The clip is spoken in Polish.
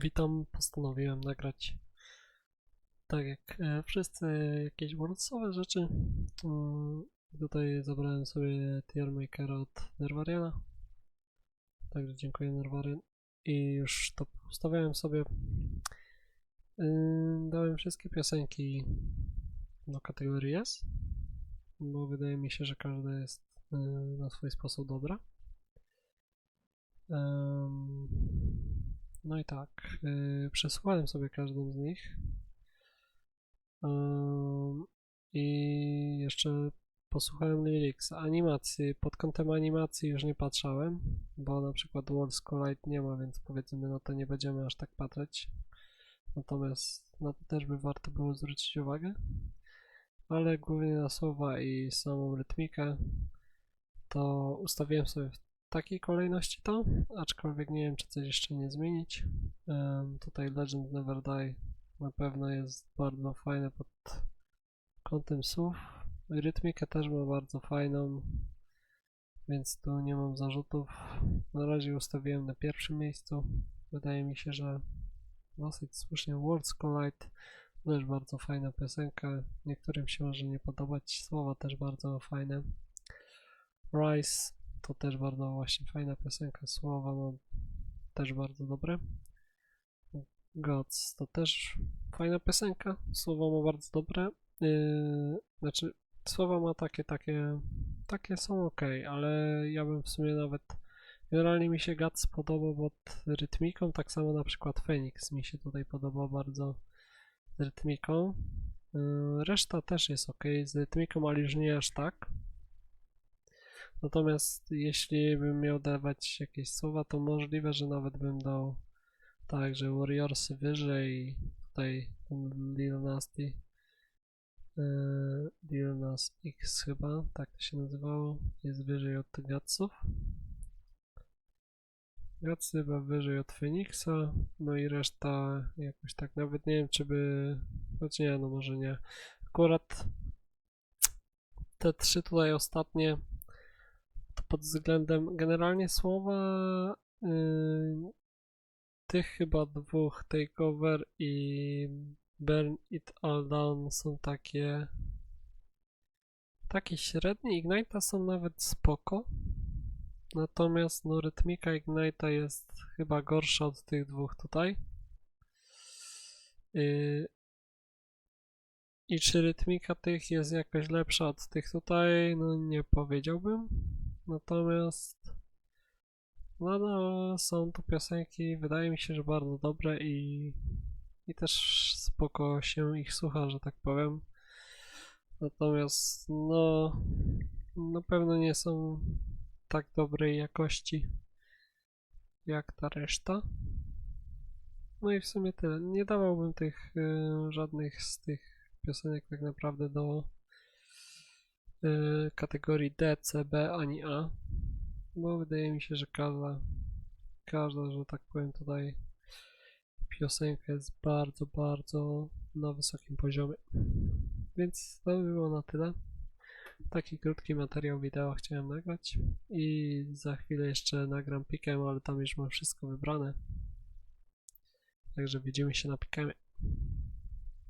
Witam, postanowiłem nagrać tak jak e, wszyscy jakieś worldsowe rzeczy. Tutaj zabrałem sobie tier makera od Nerwariana. Także dziękuję Nerwarian. I już to ustawiałem sobie. Yy, Dałem wszystkie piosenki do kategorii S, bo wydaje mi się, że każda jest yy, na swój sposób dobra. No i tak, yy, przesłuchałem sobie każdą z nich. Em, I jeszcze posłuchałem lyrics. Animacji, pod kątem animacji już nie patrzałem, bo na przykład Worlds Collide nie ma, więc powiedzmy no to nie będziemy aż tak patrzeć. Natomiast na to też by warto było zwrócić uwagę. Ale głównie na słowa i samą rytmikę to ustawiłem sobie takiej kolejności to, aczkolwiek nie wiem czy coś jeszcze nie zmienić. Em, tutaj Legend Never Die na pewno jest bardzo fajne pod kątem słów. Rytmikę też ma bardzo fajną, więc tu nie mam zarzutów. Na razie ustawiłem na pierwszym miejscu. Wydaje mi się, że dosyć słusznie. Worlds Collide też bardzo fajna piosenka. Niektórym się może nie podobać. Słowa też bardzo fajne. Rise to też bardzo właśnie fajna piosenka. Słowa ma też bardzo dobre. Gods to też fajna piosenka. Słowa ma bardzo dobre. Yy, znaczy, słowa ma takie, takie, takie są ok, ale ja bym w sumie nawet. Generalnie mi się Gods podobał pod rytmiką, tak samo na przykład Phoenix mi się tutaj podoba bardzo z rytmiką. Yy, Reszta też jest ok z rytmiką, ale już nie aż tak. Natomiast jeśli bym miał dawać jakieś słowa, to możliwe, że nawet bym dał tak, że Warriorsy wyżej, tutaj Lil Nasty, yy, Lil Nas X chyba, tak to się nazywało, jest wyżej od Gatsów. Gatsy chyba wyżej od Phoenixa, no i reszta jakoś tak, nawet nie wiem czy by, choć nie, no może nie. Akurat te trzy tutaj ostatnie, pod względem generalnie słowa yy, tych chyba dwóch, Takeover i Burn It All Down są takie takie średnie, Ignite'a są nawet spoko, natomiast no rytmika Ignite'a jest chyba gorsza od tych dwóch tutaj. Yy, I czy rytmika tych jest jakaś lepsza od tych tutaj? No nie powiedziałbym. Natomiast no, no są to piosenki, wydaje mi się, że bardzo dobre i, i też spoko się ich słucha, że tak powiem. Natomiast no na pewno nie są tak dobrej jakości jak ta reszta. No i w sumie tyle. Nie dawałbym tych y, żadnych z tych piosenek tak naprawdę do y, kategorii D, C, B ani A, bo wydaje mi się, że każda, każda, że tak powiem tutaj piosenka jest bardzo, bardzo na wysokim poziomie. Więc to by było na tyle. Taki krótki materiał wideo chciałem nagrać i za chwilę jeszcze nagram pikem, ale tam już mam wszystko wybrane. Także widzimy się na pikemie.